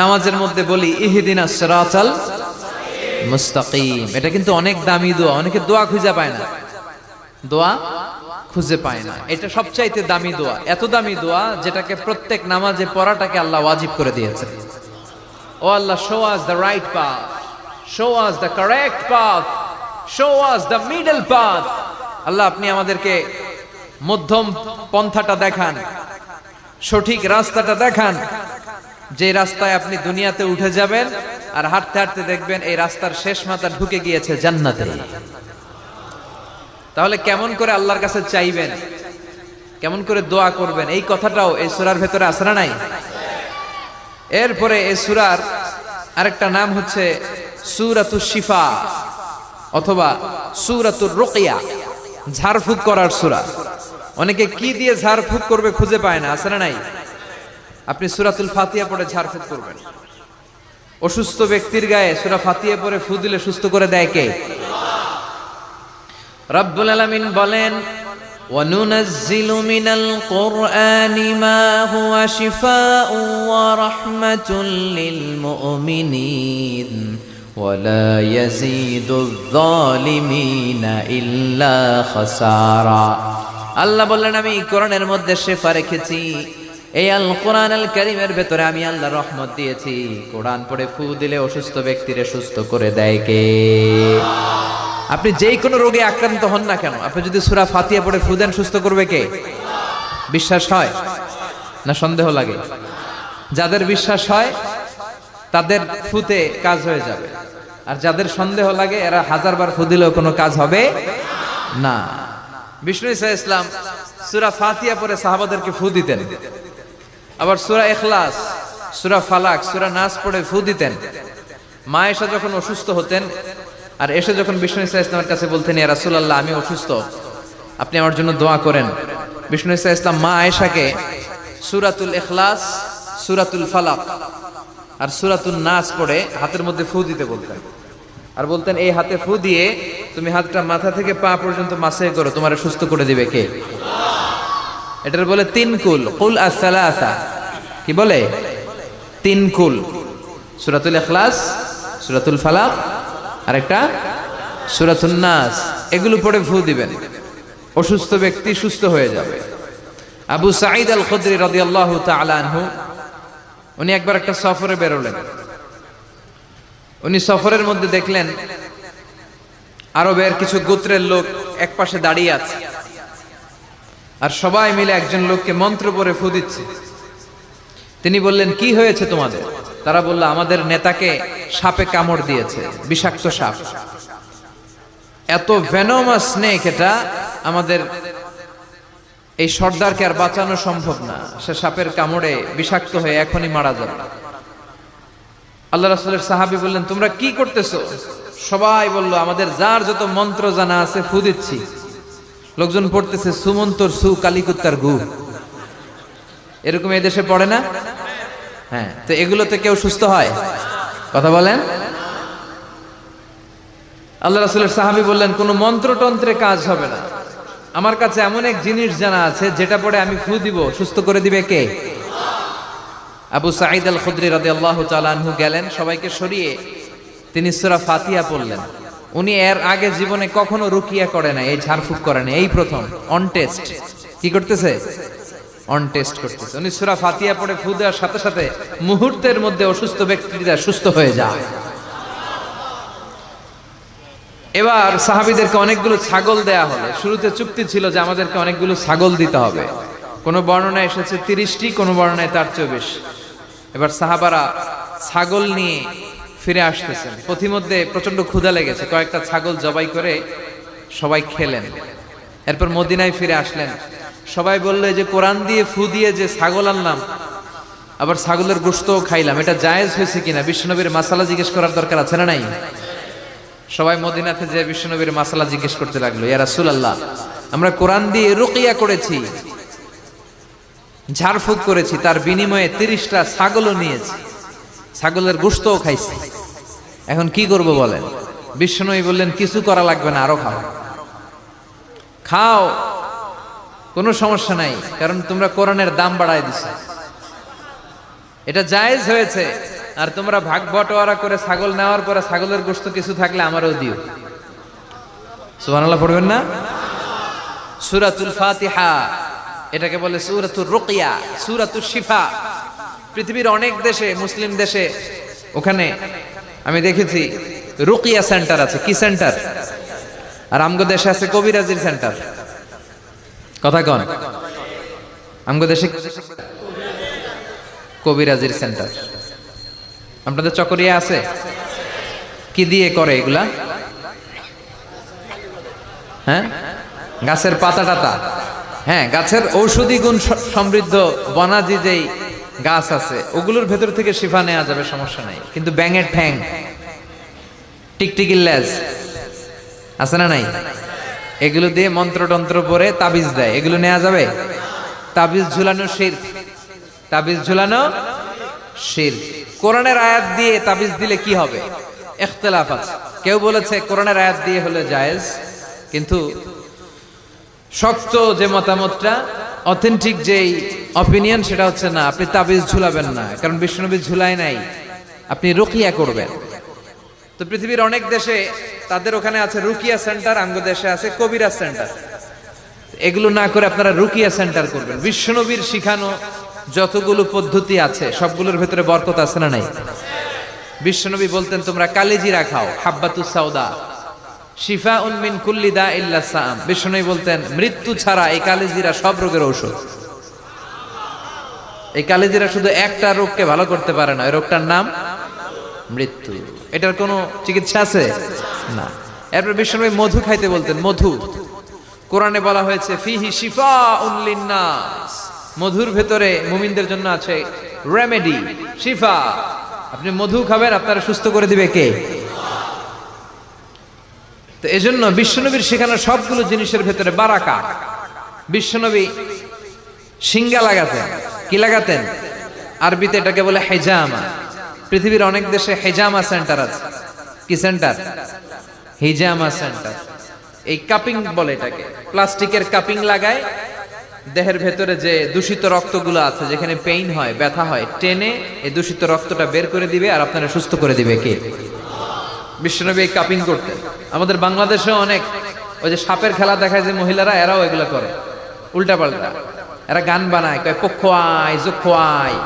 নামাজের মধ্যে বলি, ইহিদিনা সিরাতাল মুস্তাকিম। এটা কিন্তু অনেক দামি দোয়া, অনেকে দোয়া খুঁজে পায় না। দোয়া খুঁজে পায় না। এটা সবচাইতে দামি দোয়া, এত দামি দোয়া যেটাকে প্রত্যেক নামাজে পড়াটাকে আল্লাহ ওয়াজিব করে দিয়েছে। ও আল্লাহ show us the right path show us the correct path show us the middle path আল্লাহ, আপনি আমাদেরকে মধ্যম পন্থাটা দেখান, সঠিক রাস্তাটা দেখান। যে রাস্তায় আপনি দুনিয়াতে উঠে যাবেন আর হাঁটতে হাঁটতে দেখবেন এই রাস্তার শেষ মাথা ঢুকে গিয়েছে জান্নাতে। তাহলে কেমন করে আল্লাহর কাছে চাইবেন? কেমন করে দোয়া করবেন? এই কথাটাও এই সুরার ভেতরে আসরা নাই? এরপরে এই সুরার আরেকটা নাম হচ্ছে সুরাতু শিফা অথবা সুরাতুর রোকিয়া ঝাড়ফুঁক করার সুরা। অনেকে কি দিয়ে ঝাড়ফুঁক করবে খুঁজে পায় না আসরা নাই? আপনি সুরাতুল ফাতিয়া পড়ে ঝাড়ফুঁক করবেন অসুস্থ ব্যক্তির গায়ে সুরা ফাতিয়া পরে ফু দিলে সুস্থ করে দেয় কে রব্বুল আলামিন বলেন وننزل من القرآن ما هو شفاء ورحمة للمؤمنين ولا يزيد الظالمين إلا خسارا আল্লাহ বললেন আমি কোরআনের মধ্যে শেফা রেখেছি এই আল কোরআন আল করিমের ভেতরে আমি আল্লাহ রহমত দিয়েছি। কোরআন পড়ে ফু দিলে অসুস্থ ব্যক্তিরে সুস্থ করে দেয় কে? আপনি যেই কোনো রোগে আক্রান্ত হন না কেন? আপনি যদি সুরা ফাতিয়া পড়ে ফু দেন, সুস্থ করবে কে? বিশ্বাস হয়? না সন্দেহ লাগে? যাদের বিশ্বাস হয়, তাদের ফুতে কাজ হয়ে যাবে। আর যাদের সন্দেহ লাগে, এরা হাজার বার ফু দিলেও কোনো কাজ হবে না। বিষ্ণু ইসা ইসলাম সুরা ফাতিয়া পরে সাহাবাদেরকে ফু দিতেন। আবার সুরা এখলাস সুরা ফালাক, সুরা নাস পড়ে ফু দিতেন। মা এসে যখন অসুস্থ হতেন, আর এসে যখন বিষ্ণু ইসা ইসলামের কাছে বলতেন, ইয়া রাসূলুল্লাহ, আমি অসুস্থ। আপনি আমার জন্য দোয়া করেন। বিষ্ণু ইসা ইসলাম মা আয়েশাকে সুরাতুল এখলাস সুরাতুল ফালাক আর সুরাতুল নাস পড়ে হাতের মধ্যে ফু দিতে বলতেন। আর বলতেন, এই হাতে ফু দিয়ে তুমি হাতটা মাথা থেকে পা পর্যন্ত মাসে করো, তোমার সুস্থ করে দিবে কে? এটার বলে তিন কুল কুল আসা কি বলে? তিন কুল। সুরাতুল এখলাস সুরাতুল ফালাক আর একটা সুরাতুল নাস। এগুলো পড়ে ফু দিবেন। অসুস্থ ব্যক্তি সুস্থ হয়ে যাবে। আবু সাঈদ আল খদ্রি রাদিয়াল্লাহু তাআলা আনহু, উনি একবার একটা সফরে বেরোলেন। উনি সফরের মধ্যে দেখলেন, আরবের কিছু গোত্রের লোক এক পাশে দাঁড়িয়ে আছে। আর সবাই মিলে একজন লোককে মন্ত্র পরে ফু দিচ্ছে। তিনি বললেন, কি হয়েছে তোমাদের? তারা বলল, আমাদের নেতাকে সাপে কামড় দিয়েছে, বিষাক্ত সাপ। এত ভেনোমাস স্নেক এটা আমাদের, এই সর্দারকে আর বাঁচানো সম্ভব না। সে সাপের কামড়ে বিষাক্ত হয়ে এখনই মারা যাবে। আল্লাহ রাসুলের সাহাবি বললেন, তোমরা কি করতেছো? সবাই বলল, আমাদের যার যত মন্ত্র জানা আছে ফু দিচ্ছি। লোকজন পড়তেছে, সুমন্তর সু, কালিকুত্তার গু। এরকম এদেশে পড়ে না? হ্যাঁ তো এগুলোতে কেউ সুস্থ হয়? কথা বলেন। আল্লাহ রাসুলের সাহাবি বললেন, কোন মন্ত্রতন্ত্রে কাজ হবে না। আমার কাছে এমন এক জিনিস জানা আছে, যেটা পরে আমি ফু দিব। সুস্থ করে দিবে কে? আবু সাঈদ আল খুদ্রি রাদে আল্লাহ তালানহু গেলেন, সবাইকে সরিয়ে তিনি সুরা ফাতিয়া পড়লেন। উনি এর আগে জীবনে কখনো রুকিয়া করে না এই ঝাড়ফুঁক করে না এই প্রথম অন টেস্ট কি করতেছে? অন টেস্ট করতেছে। উনি সুরা ফাতিয়া পড়ে ফু দেওয়ার সাথে সাথে মুহূর্তের মধ্যে অসুস্থ ব্যক্তিরা সুস্থ হয়ে যায়। এবার সাহাবিদেরকে অনেকগুলো ছাগল দেয়া হলো। শুরুতে চুক্তি ছিল যে আমাদেরকে অনেকগুলো ছাগল দিতে হবে। কোনো বর্ণনায় এসেছে তিরিশটি, কোনো বর্ণনায় তার চেয়ে বেশি। এবার সাহাবারা ছাগল নিয়ে ফিরে আসতেছেন। পথিমধ্যে প্রচণ্ড ক্ষুধা লেগেছে। কয়েকটা ছাগল জবাই করে সবাই খেলেন। এরপর মদিনায় ফিরে আসলেন। সবাই বলল যে কোরআন দিয়ে ফু দিয়ে যে ছাগল আনলাম, আবার ছাগলের গোস্তও খাইলাম, এটা জায়েজ হয়েছে কিনা? বিশ্বনবীর মাসালা জিজ্ঞেস করার দরকার আছে না নাই? সবাই মদিনাতে যে বিশ্বনবীর মাসালা জিজ্ঞেস করতে লাগল, ইয়া রাসূলুল্লাহ, আমরা কোরআন দিয়ে রুকিয়া করেছি, ঝাড়ফুঁক করেছি, তার বিনিময়ে তিরিশটা ছাগলও নিয়েছি। ছাগলের গোস্তও খাইছি। এখন কি করব বলেন? বিশ্বনবী বললেন, কিছু করা লাগবে না, আরও খাও। খাও, কোনো সমস্যা নাই, কারণ তোমরা কোরআনের দাম বাড়ায় দিছো। এটা জায়েজ হয়েছে, আর তোমরা ভাগ বটোয়ারা করে ছাগল নেওয়ার পরে ছাগলের গোস্ত কিছু থাকলে আমারও দিও। সুবহানাল্লাহ, পড়বেন না? সুরাতুল ফাতিহা, এটাকে বলে সুরাতুর রুকিয়া সুরাতুল শিফা। পৃথিবীর অনেক দেশে, মুসলিম দেশে, ওখানে আমি দেখেছি রুকিয়া সেন্টার আছে। কি সেন্টার? আর আমগো দেশে আছে কবিরাজির সেন্টার। কথা কন। আমগো দেশে কবিরাজির সেন্টার। আপনাদের চকরিয়া আছে? কি দিয়ে করে এগুলা? হ্যাঁ? গাছের পাতা টাতা। হ্যাঁ গাছের ঔষধি গুণ সমৃদ্ধ বনাজি যেই গাছ আছে, ওগুলোর ভেতর থেকে শিফা নেওয়া যাবে, সমস্যা নাই। কিন্তু ব্যাঙের ঠ্যাং, টিকটিকির লেজ, আছে না নাই? এগুলো দিয়ে মন্ত্রতন্ত্র পরে তাবিজ দেয়। এগুলো নেওয়া যাবে? তাবিজ ঝুলানো শির। তাবিজ ঝুলানো শির। কোরআনের আয়াত দিয়ে তাবিজ দিলে কি হবে? ইখতিলাফ আছে। কেউ বলেছে, কোরআনের আয়াত দিয়ে হলে জায়েজ, কিন্তু শক্ত যে মতামতটা অথেন্টিক যেই অপিনিয়ন সেটা হচ্ছে না, আপনি তাবিজ ঝুলাবেন না, কারণ বিষ্ণুনবী ঝুলাই নাই, আপনি রুকিয়া করবেন। তো পৃথিবীর অনেক দেশে তাদের ওখানে আছে রুকিয়া সেন্টার আঙ্গ দেশে আছে কবিরা সেন্টার এগুলো না করে আপনারা রুকিয়া সেন্টার করবেন। বিশ্বনবীর শিখানো যতগুলো পদ্ধতি আছে, সবগুলোর ভেতরে বরকত আছে না নাই? বিশ্বনবী বলতেন, তোমরা কালিজিরা খাও, হাব্বাতুস সাউদা শিফা উনমিন কুল্লিদা ইল্লা সাম বিশ্বনবী বলতেন, মৃত্যু ছাড়া এই কালিজিরা সব রোগের ঔষধ। এই কালিজিরা শুধু একটা রোগকে ভালো করতে পারে না, ওই রোগটার নাম মৃত্যু। এটার কোনো চিকিৎসা আছে? না। এরপর বিশ্বনবী মধু খাইতে বলতেন, মধু। কোরআনে বলা হয়েছে, ফিহি শিফা উনলিন্নাস মধুর ভেতরে মুমিনদের জন্য আছে রেমেডি, শিফা। আপনি মধু খাবেন, আপনারা সুস্থ করে দিবে কে? তো এজন্য বিশ্বনবীর শেখানো সবগুলো জিনিসের ভেতরে বারাকা। বিশ্বনবী সিঙ্গা লাগাতেন। কি লাগাতেন? আরবিতে এটাকে বলে হেজামা। পৃথিবীর অনেক দেশে হেজামা সেন্টার আছে। কি সেন্টার? হিজামা সেন্টার। এই কাপিং বলে এটাকে। প্লাস্টিকের কাপিং লাগায়। দেহের ভেতরে যে দূষিত রক্তগুলো আছে, যেখানে পেইন হয়, ব্যথা হয়, টেনে এই দূষিত রক্তটা বের করে দিবে আর আপনারা সুস্থ করে দিবে কে? বিশ্বনবী কাপিং করতেন আমাদের বাংলাদেশেও অনেক ওই যে সাপের খেলা দেখায় যে মহিলারা, এরাও এগুলো করে। উল্টা পাল্টা এরা গান বানায়, কয় পক্ষ আয় যক্ষ আয়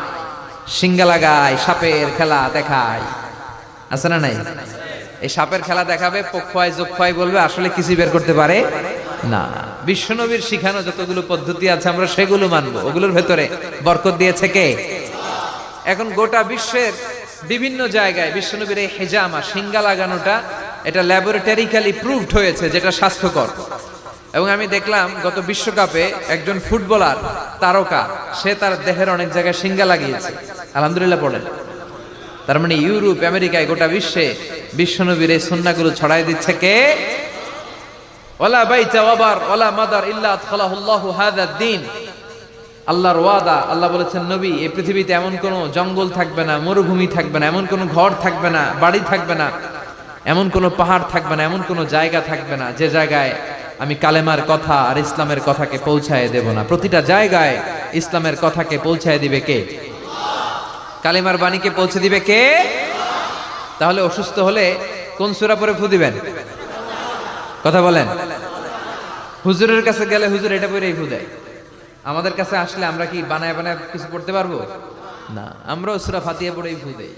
সিঙ্গা লাগায় সাপের খেলা দেখায়। আছে না নাই? এই সাপের খেলা দেখাবে পক্ষ আয় বলবে, আসলে কিছু বের করতে পারে না। বিশ্বনবীর শিখানো যতগুলো পদ্ধতি আছে, আমরা সেগুলো মানবো। ওগুলোর ভেতরে বরকত দিয়েছে কে? এখন গোটা বিশ্বের বিভিন্ন জায়গায় বিশ্বনবীর এই হেজামা সিঙ্গা লাগানোটা এটা ল্যাবরেটরিক্যালি প্রুভড হয়েছে যেটা স্বাস্থ্যকর। এবং আমি দেখলাম গত বিশ্বকাপে একজন ফুটবলার, তারকা, সে তার দেহের অনেক জায়গায় সিঙ্গা লাগিয়েছে। আলহামদুলিল্লাহ পড়েন। তার মানে ইউরোপ, আমেরিকায় গোটা বিশ্বে বিশ্বনবীর এই সুন্নাগুলো ছড়াই দিচ্ছে কে? ওলা বাইতা ওয়াবার ওলা মাদার ইল্লা আদখালাহুল্লাহু হাদা দ্বীন। আল্লাহর ওয়াদা, আল্লাহ বলেছেন, নবী, এই পৃথিবীতে এমন কোনো জঙ্গল থাকবে না, মরুভূমি থাকবে না, এমন কোনো ঘর থাকবে না, বাড়ি থাকবে না, এমন কোনো পাহাড় থাকবে না, এমন কোনো জায়গা থাকবে না, যে জায়গায় আমি কালেমার কথা আর ইসলামের কথাকে পৌঁছায় দেব না। প্রতিটা জায়গায় ইসলামের কথাকে পৌঁছায় দিবে কে? কালেমার বাণীকে পৌঁছে দিবে কে? তাহলে অসুস্থ হলে কোন সুরা পরে ফু দিবেন? কথা বলেন। হুজুরের কাছে গেলে হুজুর এটা পরেই ফু দেয়। আমাদের কাছে আসলে আমরা কি বানায় বানায় কিছু করতে পারব? না। আমরাও সুরা ফাতিয়া পড়েই ফুঁ দেই।